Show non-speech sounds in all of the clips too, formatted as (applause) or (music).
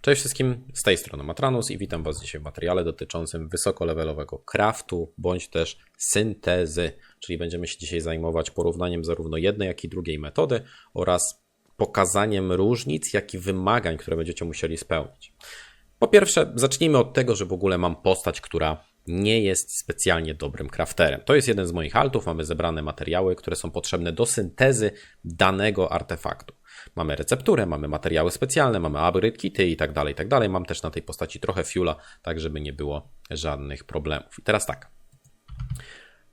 Cześć wszystkim, z tej strony Matranus i witam Was dzisiaj w materiale dotyczącym wysokolevelowego craftu bądź też syntezy, czyli będziemy się dzisiaj zajmować porównaniem zarówno jednej, jak i drugiej metody oraz pokazaniem różnic, jak i wymagań, które będziecie musieli spełnić. Po pierwsze, zacznijmy od tego, że w ogóle mam postać, która nie jest specjalnie dobrym crafterem. To jest jeden z moich altów, mamy zebrane materiały, które są potrzebne do syntezy danego artefaktu. Mamy recepturę, mamy materiały specjalne, mamy upgrade kity i tak dalej, i tak dalej. Mam też na tej postaci trochę fuela, tak żeby nie było żadnych problemów. I teraz tak.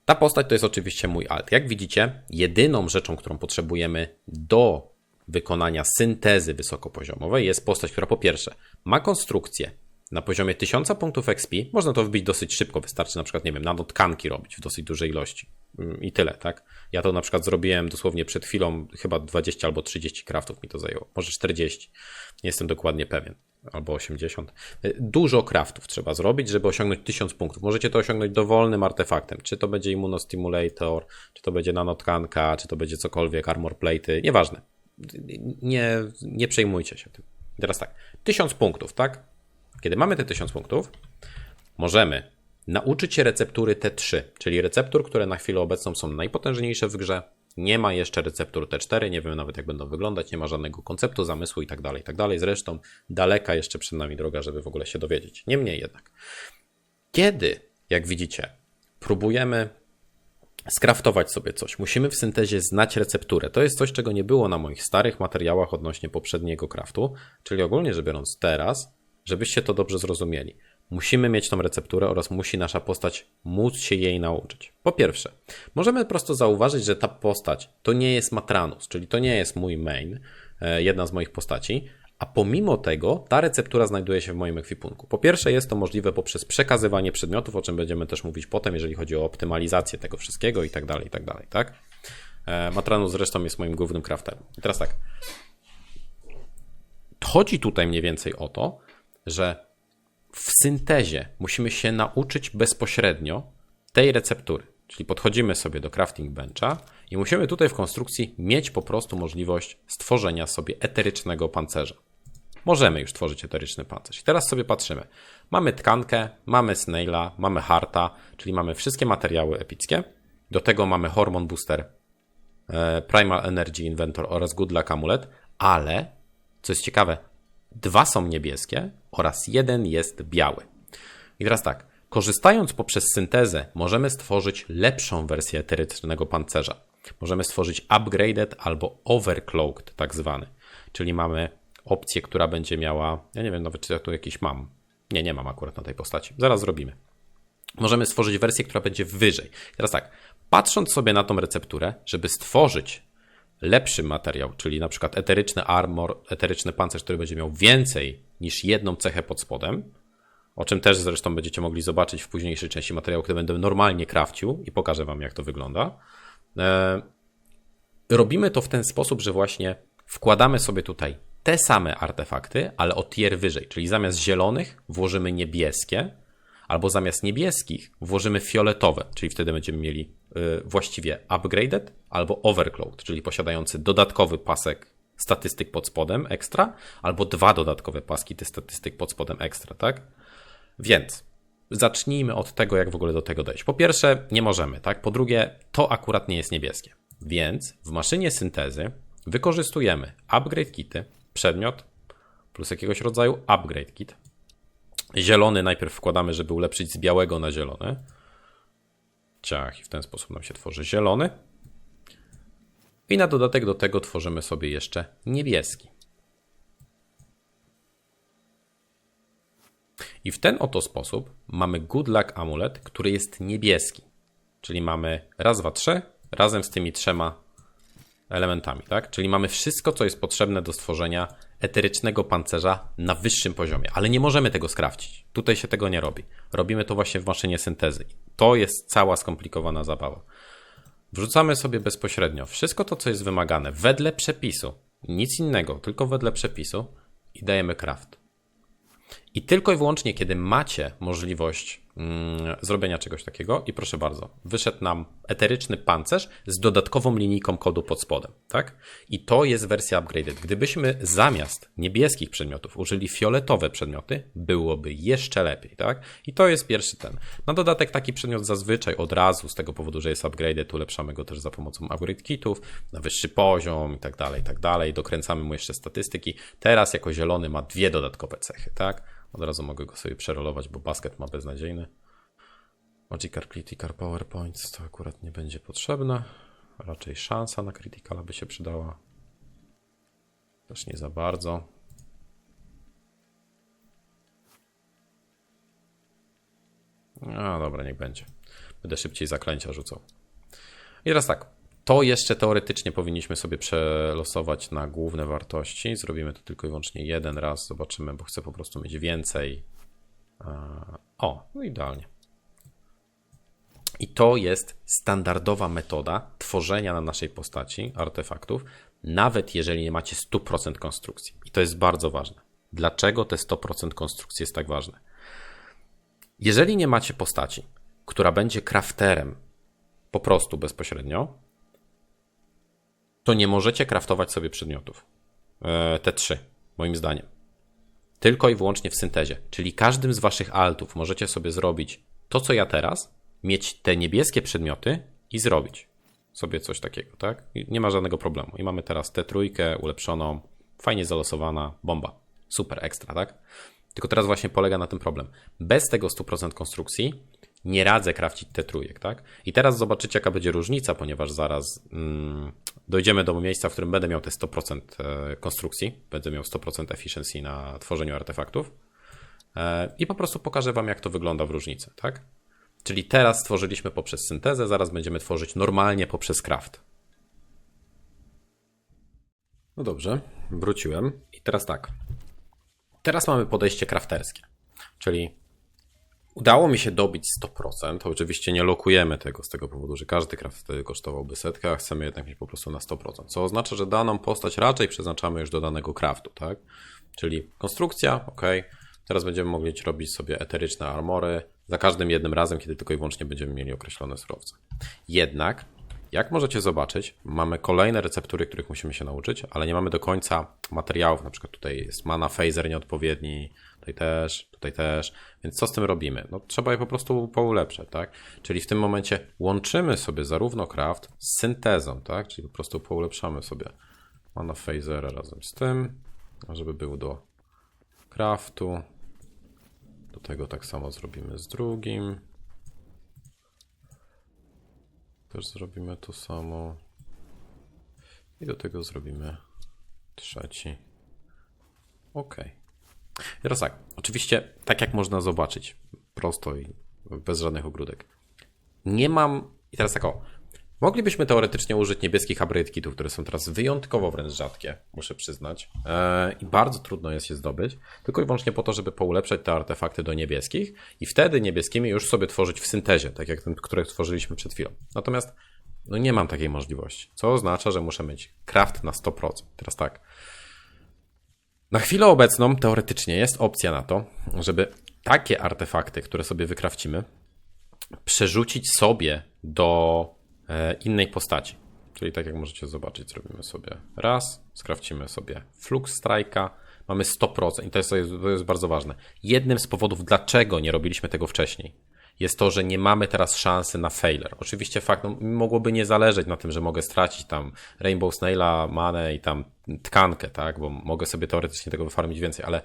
Ta postać to jest oczywiście mój alt. Jak widzicie, jedyną rzeczą, którą potrzebujemy do wykonania syntezy wysokopoziomowej jest postać, która po pierwsze ma konstrukcję, na poziomie 1000 punktów XP można to wbić dosyć szybko, wystarczy na przykład, nie wiem, nanotkanki robić w dosyć dużej ilości. Mm, I tyle, tak? Ja to na przykład zrobiłem dosłownie przed chwilą, chyba 20 albo 30 kraftów mi to zajęło, może 40, nie jestem dokładnie pewien, albo 80. Y, dużo kraftów trzeba zrobić, żeby osiągnąć 1000 punktów. Możecie to osiągnąć dowolnym artefaktem, czy to będzie immunostimulator, czy to będzie nanotkanka, czy to będzie cokolwiek, armor plate, nieważne. Nie, nie przejmujcie się tym. Teraz tak, 1000 punktów, tak? Kiedy mamy te 1000 punktów, możemy nauczyć się receptury T3, czyli receptur, które na chwilę obecną są najpotężniejsze w grze. Nie ma jeszcze receptur T4, nie wiemy nawet jak będą wyglądać, nie ma żadnego konceptu, zamysłu i tak dalej, tak dalej. Zresztą daleka jeszcze przed nami droga, żeby w ogóle się dowiedzieć. Niemniej jednak, kiedy, jak widzicie, próbujemy skraftować sobie coś, musimy w syntezie znać recepturę. To jest coś, czego nie było na moich starych materiałach odnośnie poprzedniego craftu, czyli ogólnie rzecz biorąc teraz Żebyście to dobrze zrozumieli. Musimy mieć tą recepturę oraz musi nasza postać móc się jej nauczyć. Po pierwsze, możemy prosto zauważyć, że ta postać to nie jest Matranus, czyli to nie jest mój main, e, jedna z moich postaci, a pomimo tego ta receptura znajduje się w moim ekwipunku. Po pierwsze jest to możliwe poprzez przekazywanie przedmiotów, o czym będziemy też mówić potem, jeżeli chodzi o optymalizację tego wszystkiego i tak dalej, i tak dalej, tak? E, Matranus zresztą jest moim głównym crafterem. I teraz tak. Chodzi tutaj mniej więcej o to, że w syntezie musimy się nauczyć bezpośrednio tej receptury. Czyli podchodzimy sobie do crafting bencha i musimy tutaj w konstrukcji mieć po prostu możliwość stworzenia sobie eterycznego pancerza. Możemy już tworzyć eteryczny pancerz. I teraz sobie patrzymy. Mamy tkankę, mamy snaila, mamy harta, czyli mamy wszystkie materiały epickie. Do tego mamy hormon booster, e, primal energy inventor oraz good luck amulet, ale co jest ciekawe, dwa są niebieskie oraz jeden jest biały. I teraz tak, korzystając poprzez syntezę, możemy stworzyć lepszą wersję eterycznego pancerza. Możemy stworzyć upgraded albo overcloaked, tak zwany. Czyli mamy opcję, która będzie miała, ja nie wiem nawet czy ja tu jakiś mam. Nie, nie mam akurat na tej postaci. Zaraz zrobimy. Możemy stworzyć wersję, która będzie wyżej. Teraz tak, patrząc sobie na tą recepturę, żeby stworzyć lepszy materiał, czyli na przykład eteryczny armor, eteryczny pancerz, który będzie miał więcej niż jedną cechę pod spodem, o czym też zresztą będziecie mogli zobaczyć w późniejszej części materiału, który będę normalnie krawcił i pokażę Wam, jak to wygląda. E, robimy to w ten sposób, że właśnie wkładamy sobie tutaj te same artefakty, ale o tier wyżej, czyli zamiast zielonych włożymy niebieskie, albo zamiast niebieskich włożymy fioletowe, czyli wtedy będziemy mieli y, właściwie upgraded albo overclocked, czyli posiadający dodatkowy pasek statystyk pod spodem ekstra, albo dwa dodatkowe paski tych statystyk pod spodem ekstra, tak? Więc zacznijmy od tego, jak w ogóle do tego dojść. Po pierwsze, nie możemy, tak? Po drugie, to akurat nie jest niebieskie. Więc w maszynie syntezy wykorzystujemy upgrade kity, przedmiot plus jakiegoś rodzaju upgrade kit, Zielony najpierw wkładamy, żeby ulepszyć z białego na zielony. Ciach, i w ten sposób nam się tworzy zielony. I na dodatek do tego tworzymy sobie jeszcze niebieski. I w ten oto sposób mamy Good Luck Amulet, który jest niebieski. Czyli mamy raz, dwa, trzy, razem z tymi trzema elementami, tak? Czyli mamy wszystko, co jest potrzebne do stworzenia eterycznego pancerza na wyższym poziomie, ale nie możemy tego skrawcić. Tutaj się tego nie robi. Robimy to właśnie w maszynie syntezy. To jest cała skomplikowana zabawa. Wrzucamy sobie bezpośrednio wszystko to, co jest wymagane wedle przepisu. Nic innego, tylko wedle przepisu i dajemy craft. I tylko i wyłącznie, kiedy macie możliwość zrobienia czegoś takiego, i proszę bardzo, wyszedł nam eteryczny pancerz z dodatkową linijką kodu pod spodem, tak? I to jest wersja upgraded. Gdybyśmy zamiast niebieskich przedmiotów użyli fioletowe przedmioty, byłoby jeszcze lepiej, tak? I to jest pierwszy ten. Na dodatek taki przedmiot zazwyczaj od razu, z tego powodu, że jest upgraded, ulepszamy go też za pomocą upgrade kitów, na wyższy poziom i tak dalej, i tak dalej. Dokręcamy mu jeszcze statystyki. Teraz jako zielony ma dwie dodatkowe cechy, tak? Od razu mogę go sobie przerolować, bo basket ma beznadziejny. Magicar Critical PowerPoints to akurat nie będzie potrzebne. Raczej szansa na Criticala by się przydała. Też nie za bardzo. A dobra, niech będzie. Będę szybciej zaklęcia rzucał. I teraz tak. To jeszcze teoretycznie powinniśmy sobie przelosować na główne wartości. Zrobimy to tylko i wyłącznie jeden raz. Zobaczymy, bo chcę po prostu mieć więcej. O, no idealnie. I to jest standardowa metoda tworzenia na naszej postaci artefaktów, nawet jeżeli nie macie 100% konstrukcji. I to jest bardzo ważne. Dlaczego te 100% konstrukcji jest tak ważne? Jeżeli nie macie postaci, która będzie crafterem po prostu bezpośrednio, to nie możecie craftować sobie przedmiotów. E, te trzy, moim zdaniem. Tylko i wyłącznie w syntezie. Czyli każdym z waszych altów możecie sobie zrobić to, co ja teraz, mieć te niebieskie przedmioty i zrobić sobie coś takiego, tak? I nie ma żadnego problemu. I mamy teraz tę trójkę ulepszoną, fajnie zalosowana, bomba. Super, ekstra, tak? Tylko teraz właśnie polega na tym problem. Bez tego 100% konstrukcji nie radzę krawcić te trójek, tak? I teraz zobaczycie, jaka będzie różnica, ponieważ zaraz mm, dojdziemy do miejsca, w którym będę miał te 100% e, konstrukcji, będę miał 100% efficiency na tworzeniu artefaktów e, i po prostu pokażę Wam, jak to wygląda w różnicy, tak? Czyli teraz stworzyliśmy poprzez syntezę, zaraz będziemy tworzyć normalnie poprzez craft. No dobrze, wróciłem i teraz tak. Teraz mamy podejście crafterskie, czyli Udało mi się dobić 100%. Oczywiście nie lokujemy tego z tego powodu, że każdy craft kosztowałby setkę, a chcemy jednak mieć po prostu na 100%. Co oznacza, że daną postać raczej przeznaczamy już do danego craftu, tak? Czyli konstrukcja, ok. Teraz będziemy mogli robić sobie eteryczne armory za każdym jednym razem, kiedy tylko i wyłącznie będziemy mieli określone surowce. Jednak, jak możecie zobaczyć, mamy kolejne receptury, których musimy się nauczyć, ale nie mamy do końca materiałów. Na przykład tutaj jest mana phaser nieodpowiedni, tutaj też, tutaj też. Więc co z tym robimy? No, trzeba je po prostu poulepszać, tak? Czyli w tym momencie łączymy sobie zarówno craft z syntezą, tak? Czyli po prostu poulepszamy sobie mana phasera razem z tym, żeby był do craftu. Do tego tak samo zrobimy z drugim. Też zrobimy to samo. I do tego zrobimy trzeci. OK. Teraz tak, oczywiście, tak jak można zobaczyć, prosto i bez żadnych ogródek. Nie mam. I teraz tak o. Moglibyśmy teoretycznie użyć niebieskich upgrade kitów, które są teraz wyjątkowo wręcz rzadkie, muszę przyznać. Eee, I bardzo trudno jest je zdobyć, tylko i wyłącznie po to, żeby poulepszać te artefakty do niebieskich i wtedy niebieskimi już sobie tworzyć w syntezie, tak jak ten, które tworzyliśmy przed chwilą. Natomiast no nie mam takiej możliwości, co oznacza, że muszę mieć craft na 100%. Teraz tak. Na chwilę obecną teoretycznie jest opcja na to, żeby takie artefakty, które sobie wykrawcimy, przerzucić sobie do e, innej postaci. Czyli tak jak możecie zobaczyć, zrobimy sobie raz, skrawcimy sobie Flux Strike'a, mamy 100% i to jest, to jest bardzo ważne. Jednym z powodów, dlaczego nie robiliśmy tego wcześniej, jest to, że nie mamy teraz szansy na failure. Oczywiście fakt, no, mogłoby nie zależeć na tym, że mogę stracić tam Rainbow Snaila, manę i tam tkankę, tak, bo mogę sobie teoretycznie tego wyfarmić więcej, ale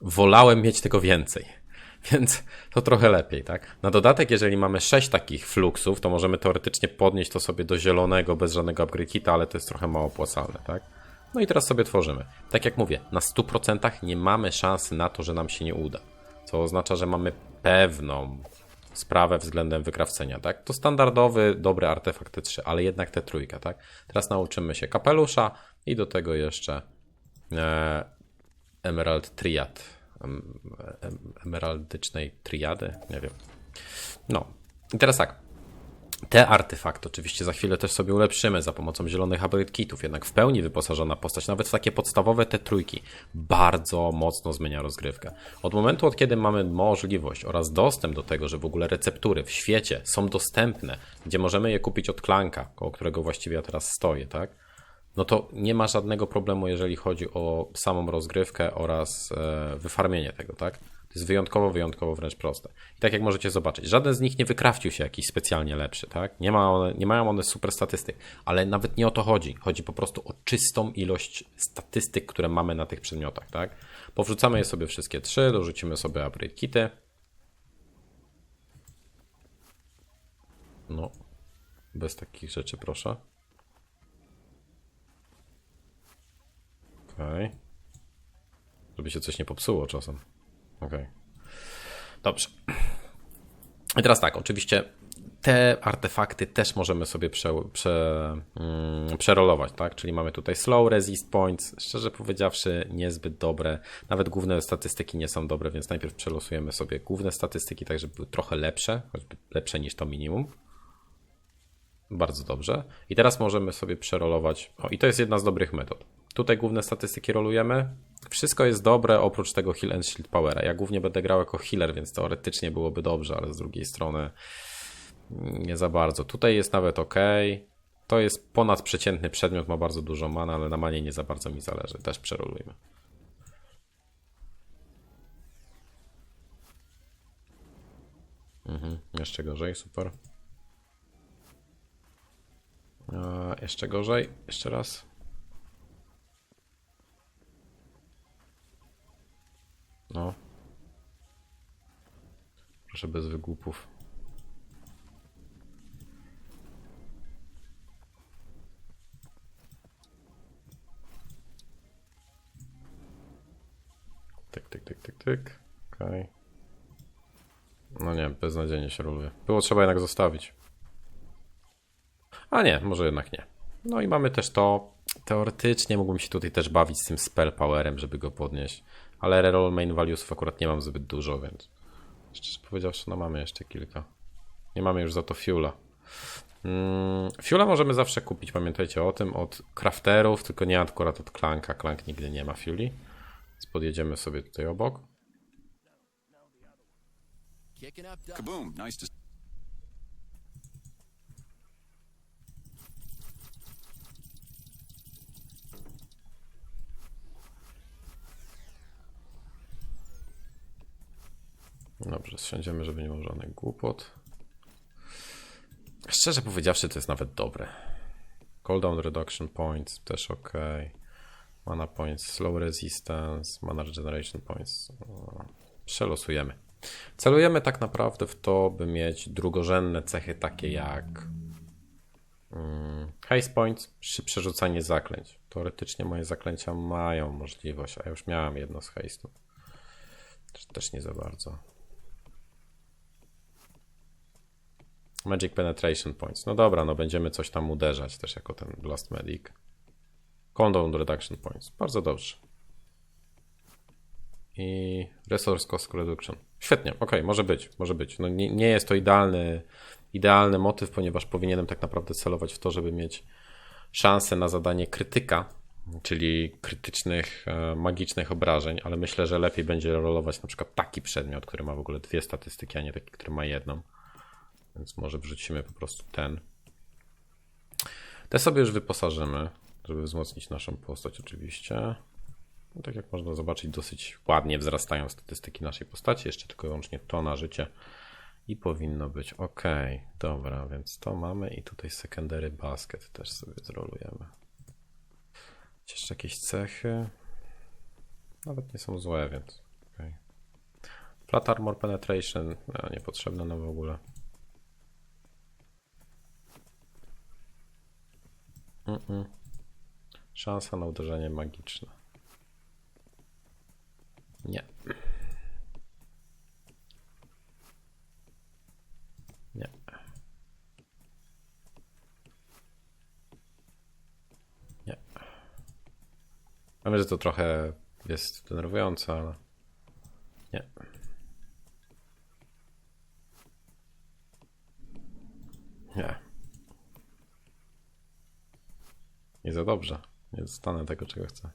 wolałem mieć tego więcej. (laughs) Więc to trochę lepiej, tak? Na dodatek, jeżeli mamy 6 takich fluxów, to możemy teoretycznie podnieść to sobie do zielonego bez żadnego upgrade kita, ale to jest trochę mało opłacalne, tak? No i teraz sobie tworzymy. Tak jak mówię, na 100% nie mamy szansy na to, że nam się nie uda. Co oznacza, że mamy pewną sprawę względem wykrawcenia, tak? To standardowy, dobry artefakt T3, ale jednak te trójka, tak? Teraz nauczymy się kapelusza i do tego jeszcze e, Emerald Triad. Em, em, emeraldycznej triady, nie wiem. No. I teraz tak. Te artefakty oczywiście za chwilę też sobie ulepszymy za pomocą zielonych kitów, jednak w pełni wyposażona postać, nawet w takie podstawowe te trójki, bardzo mocno zmienia rozgrywkę. Od momentu, od kiedy mamy możliwość oraz dostęp do tego, że w ogóle receptury w świecie są dostępne, gdzie możemy je kupić od klanka, koło którego właściwie ja teraz stoję, tak? No to nie ma żadnego problemu, jeżeli chodzi o samą rozgrywkę oraz e, wyfarmienie tego, tak? Jest wyjątkowo, wyjątkowo wręcz proste. I tak jak możecie zobaczyć, żaden z nich nie wykrawcił się jakiś specjalnie lepszy, tak? Nie, ma one, nie mają one super statystyk, ale nawet nie o to chodzi. Chodzi po prostu o czystą ilość statystyk, które mamy na tych przedmiotach, tak? Powrzucamy je sobie wszystkie trzy, dorzucimy sobie upgrade kity. No, bez takich rzeczy proszę. Okej. Żeby się coś nie popsuło czasem. Okej. Dobrze. I teraz tak, oczywiście te artefakty też możemy sobie prze, prze, mm, przerolować, tak? Czyli mamy tutaj slow resist points, szczerze powiedziawszy niezbyt dobre, nawet główne statystyki nie są dobre, więc najpierw przelosujemy sobie główne statystyki, tak żeby były trochę lepsze, choćby lepsze niż to minimum. Bardzo dobrze. I teraz możemy sobie przerolować. O, i to jest jedna z dobrych metod. Tutaj główne statystyki rolujemy. Wszystko jest dobre oprócz tego heal and shield powera. Ja głównie będę grał jako healer, więc teoretycznie byłoby dobrze, ale z drugiej strony nie za bardzo. Tutaj jest nawet ok. To jest ponadprzeciętny przedmiot, ma bardzo dużo mana, ale na manie nie za bardzo mi zależy. Też przerolujmy. Mhm, jeszcze gorzej, super. Jeszcze gorzej, jeszcze raz. No. Proszę bez wygłupów. Tyk, tyk, tyk, tyk, tyk. Okej. No nie, beznadziejnie się roluje. Było trzeba jednak zostawić. A nie, może jednak nie. No i mamy też to. Teoretycznie mógłbym się tutaj też bawić z tym spell powerem, żeby go podnieść. Ale reroll main valuesów akurat nie mam zbyt dużo, więc szczerze powiedziawszy, no mamy jeszcze kilka. Nie mamy już za to fuela. Mm, fuela możemy zawsze kupić, pamiętajcie o tym, od crafterów, tylko nie akurat od klanka. Klank nigdy nie ma fueli. Więc podjedziemy sobie tutaj obok. Kaboom! Nice to. Dobrze, zsiądziemy, żeby nie było żadnych głupot. Szczerze powiedziawszy, to jest nawet dobre. Cooldown reduction points też ok. Mana points, slow resistance, mana regeneration points. Przelosujemy. Celujemy tak naprawdę w to, by mieć drugorzędne cechy takie jak mm, haste points przy przerzucaniu zaklęć. Teoretycznie moje zaklęcia mają możliwość, a ja już miałem jedno z haste'u. Też nie za bardzo. Magic Penetration Points. No dobra, no będziemy coś tam uderzać też jako ten Blast Medic. Countdown Reduction Points. Bardzo dobrze. I Resource Cost Reduction. Świetnie, ok, może być, może być. No nie, nie jest to idealny, idealny motyw, ponieważ powinienem tak naprawdę celować w to, żeby mieć szansę na zadanie krytyka, czyli krytycznych, e, magicznych obrażeń, ale myślę, że lepiej będzie rolować na przykład taki przedmiot, który ma w ogóle dwie statystyki, a nie taki, który ma jedną. Więc może wrzucimy po prostu ten. Te sobie już wyposażymy, żeby wzmocnić naszą postać oczywiście. No, tak jak można zobaczyć, dosyć ładnie wzrastają statystyki naszej postaci. Jeszcze tylko wyłącznie to na życie. I powinno być ok. Dobra, więc to mamy i tutaj secondary basket też sobie zrolujemy. Jeszcze jakieś cechy. Nawet nie są złe, więc ok. Flat armor penetration. No, niepotrzebne nam w ogóle. Mm-mm. Szansa na uderzenie magiczne. Nie. Nie. Nie. Wiem, że to trochę jest denerwujące, ale nie. Nie. Nie za dobrze. Nie dostanę tego, czego chcę.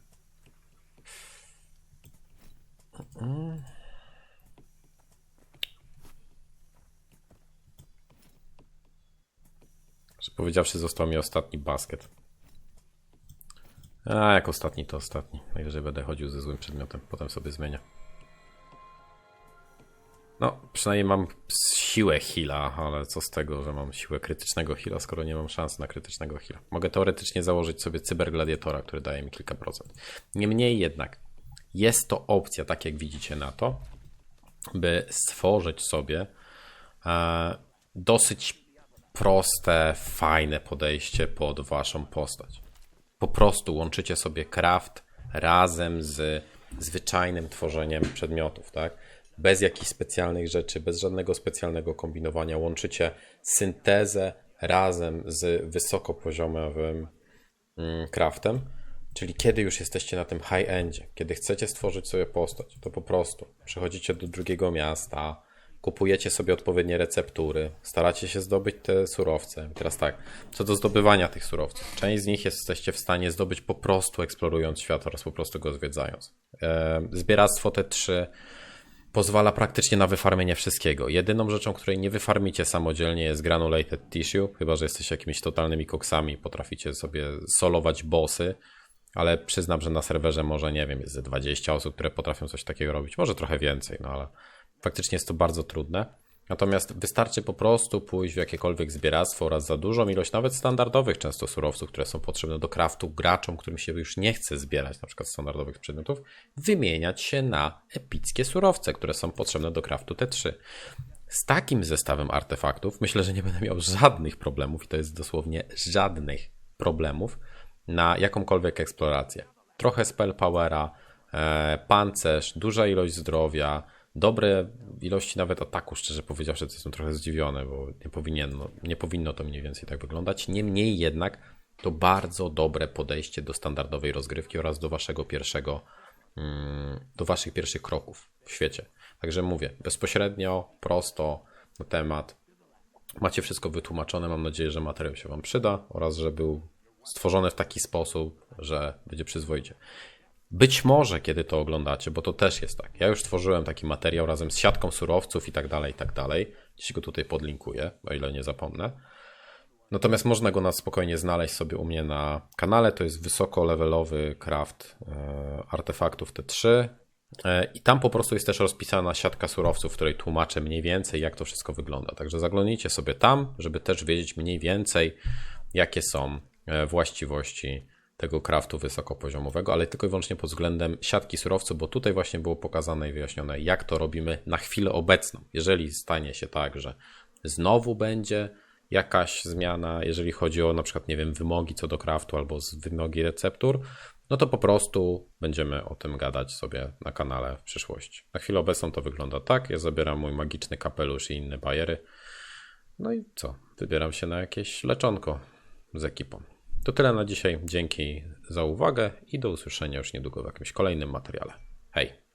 Że powiedziawszy, został mi ostatni basket. A jak ostatni, to ostatni. Najwyżej będę chodził ze złym przedmiotem, potem sobie zmienię. No, przynajmniej mam siłę heala, ale co z tego, że mam siłę krytycznego heala, skoro nie mam szans na krytycznego heala. Mogę teoretycznie założyć sobie cybergladiatora, który daje mi kilka procent. Niemniej jednak, jest to opcja, tak jak widzicie na to, by stworzyć sobie e, dosyć proste, fajne podejście pod waszą postać. Po prostu łączycie sobie craft razem z zwyczajnym tworzeniem przedmiotów, tak? Bez jakichś specjalnych rzeczy, bez żadnego specjalnego kombinowania. Łączycie syntezę razem z wysokopoziomowym mm, craftem. Czyli kiedy już jesteście na tym high-endzie, kiedy chcecie stworzyć sobie postać, to po prostu przechodzicie do drugiego miasta, kupujecie sobie odpowiednie receptury, staracie się zdobyć te surowce. Teraz tak, co do zdobywania tych surowców. Część z nich jesteście w stanie zdobyć po prostu eksplorując świat oraz po prostu go zwiedzając. E, Zbieractwo T3 pozwala praktycznie na wyfarmienie wszystkiego. Jedyną rzeczą, której nie wyfarmicie samodzielnie jest granulated tissue, chyba że jesteście jakimiś totalnymi koksami, potraficie sobie solować bossy, ale przyznam, że na serwerze może, nie wiem, jest ze 20 osób, które potrafią coś takiego robić, może trochę więcej, no ale faktycznie jest to bardzo trudne. Natomiast wystarczy po prostu pójść w jakiekolwiek zbieractwo oraz za dużą ilość nawet standardowych często surowców, które są potrzebne do craftu graczom, którym się już nie chce zbierać na przykład standardowych przedmiotów, wymieniać się na epickie surowce, które są potrzebne do craftu T3. Z takim zestawem artefaktów myślę, że nie będę miał żadnych problemów i to jest dosłownie żadnych problemów na jakąkolwiek eksplorację. Trochę spell powera, e, pancerz, duża ilość zdrowia, dobre ilości nawet ataku, szczerze powiedziawszy, to jestem trochę zdziwiony, bo nie powinno, nie powinno to mniej więcej tak wyglądać. Niemniej jednak to bardzo dobre podejście do standardowej rozgrywki oraz do waszego pierwszego, mm, do waszych pierwszych kroków w świecie. Także mówię, bezpośrednio, prosto na temat. Macie wszystko wytłumaczone. Mam nadzieję, że materiał się Wam przyda oraz że był stworzony w taki sposób, że będzie przyzwoicie. Być może, kiedy to oglądacie, bo to też jest tak. Ja już stworzyłem taki materiał razem z siatką surowców i tak dalej, i tak dalej. Gdzieś go tutaj podlinkuję, o ile nie zapomnę. Natomiast można go na spokojnie znaleźć sobie u mnie na kanale. To jest wysoko-levelowy craft e, artefaktów T3. E, I tam po prostu jest też rozpisana siatka surowców, w której tłumaczę mniej więcej, jak to wszystko wygląda. Także zaglądnijcie sobie tam, żeby też wiedzieć mniej więcej, jakie są e, właściwości tego craftu wysokopoziomowego, ale tylko i wyłącznie pod względem siatki surowców, bo tutaj właśnie było pokazane i wyjaśnione, jak to robimy na chwilę obecną. Jeżeli stanie się tak, że znowu będzie jakaś zmiana, jeżeli chodzi o na przykład, nie wiem, wymogi co do craftu albo wymogi receptur, no to po prostu będziemy o tym gadać sobie na kanale w przyszłości. Na chwilę obecną to wygląda tak. Ja zabieram mój magiczny kapelusz i inne bajery. No i co? Wybieram się na jakieś leczonko z ekipą. To tyle na dzisiaj. Dzięki za uwagę i do usłyszenia już niedługo w jakimś kolejnym materiale. Hej!